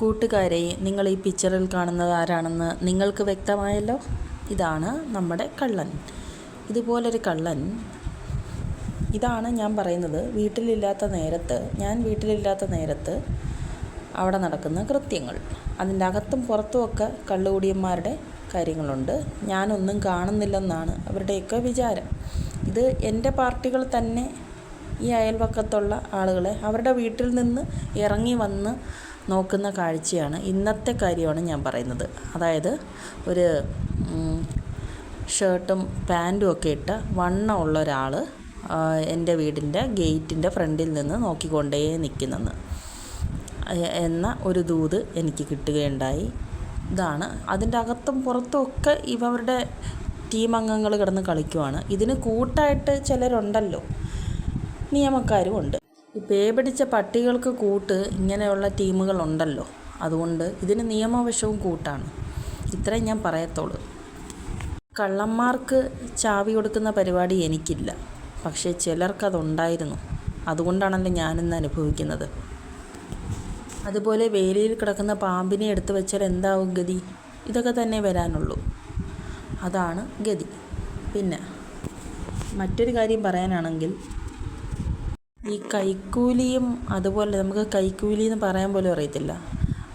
കൂട്ടുകാരെ നിങ്ങൾ ഈ പിക്ചറിൽ കാണുന്നത് ആരാണെന്ന് നിങ്ങൾക്ക് വ്യക്തമായല്ലോ? ഇതാണ് നമ്മുടെ കള്ളൻ. ഇതുപോലൊരു കള്ളൻ. ഇതാണ് ഞാൻ പറയുന്നത്. വീട്ടിലില്ലാത്ത നേരത്ത് ഞാൻ വീട്ടിലില്ലാത്ത നേരത്ത് അവിടെ നടക്കുന്ന കൃത്യങ്ങൾ. അതിന്റെ അകത്തും പുറത്തുമൊക്കെ കള്ളുകൂടിയന്മാരുടെ കാര്യങ്ങളുണ്ട്. ഞാനൊന്നും കാണുന്നില്ലെന്നാണ് അവരുടെയൊക്കെ വിചാരം. ഇത് എന്റെ പാർട്ടികൾ തന്നെ ഈ അയൽവക്കത്തുള്ള ആളുകളെ അവരുടെ വീട്ടിൽ നിന്ന് ഇറങ്ങി വന്ന് നോക്കുന്ന കാഴ്ചയാണ് ഇന്നത്തെ കാര്യമാണ് ഞാൻ പറയുന്നത്. അതായത് ഒരു ഷർട്ടും പാന്റും ഒക്കെ ഇട്ട് ഉള്ള ഒരാൾ എന്റെ വീടിന്റെ ഗേറ്റിന്റെ ഫ്രണ്ടിൽ നിന്ന് നോക്കിക്കൊണ്ടേ നിൽക്കുന്നെന്ന്. എന്ന ഒരു ദൂത് എനിക്ക് കിട്ടുകയുണ്ടായി. ഇതാണ്. അതിന്റെ അകത്തും പുറത്തും ഒക്കെ ഇവരുടെ ടീം അംഗങ്ങൾ കിടന്ന് കളിക്കുവാണ്. ഇതിന് കൂട്ടായിട്ട് ചിലരുണ്ടല്ലോ. നിയമക്കാരും ഉണ്ട്. പേ പിടിച്ച പട്ടികൾക്ക് കൂട്ട് ഇങ്ങനെയുള്ള ടീമുകളുണ്ടല്ലോ. അതുകൊണ്ട് ഇതിന് നിയമവശവും കൂട്ടാണ്. ഇത്രയും ഞാൻ പറയത്തുള്ളൂ. കള്ളന്മാർക്ക് ചാവി കൊടുക്കുന്ന പരിപാടി എനിക്കില്ല. പക്ഷേ ചിലർക്കതുണ്ടായിരുന്നു. അതുകൊണ്ടാണല്ലോ ഞാനിന്ന് അനുഭവിക്കുന്നത്. അതുപോലെ വേലിയിൽ കിടക്കുന്ന പാമ്പിനെ എടുത്തു വെച്ചാൽ എന്താവും ഗതി? ഇതൊക്കെ തന്നെ വരാനുള്ളൂ. അതാണ് ഗതി. പിന്നെ മറ്റൊരു കാര്യം പറയാനാണെങ്കിൽ ഈ കൈക്കൂലിയും അതുപോലെ നമുക്ക് കൈക്കൂലി എന്ന് പറയാൻ പോലും അറിയത്തില്ല.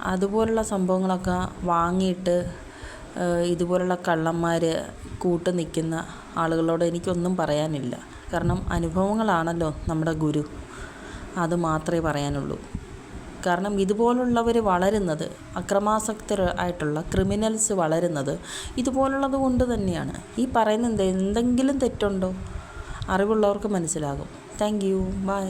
അതുപോലുള്ള സംഭവങ്ങളൊക്കെ വാങ്ങിയിട്ട് ഇതുപോലുള്ള കള്ളന്മാർ കൂട്ട് നിൽക്കുന്ന ആളുകളോട് എനിക്കൊന്നും പറയാനില്ല. കാരണം അനുഭവങ്ങളാണല്ലോ നമ്മുടെ ഗുരു. അത് മാത്രമേ പറയാനുള്ളൂ. കാരണം ഇതുപോലുള്ളവർ വളരുന്നത് അക്രമാസക്തർ ആയിട്ടുള്ള ക്രിമിനൽസ് വളരുന്നത് ഇതുപോലുള്ളത് കൊണ്ട് തന്നെയാണ്. ഈ പറയുന്ന എന്തെങ്കിലും തെറ്റുണ്ടോ? അറിവുള്ളവർക്ക് മനസ്സിലാകും. Thank you by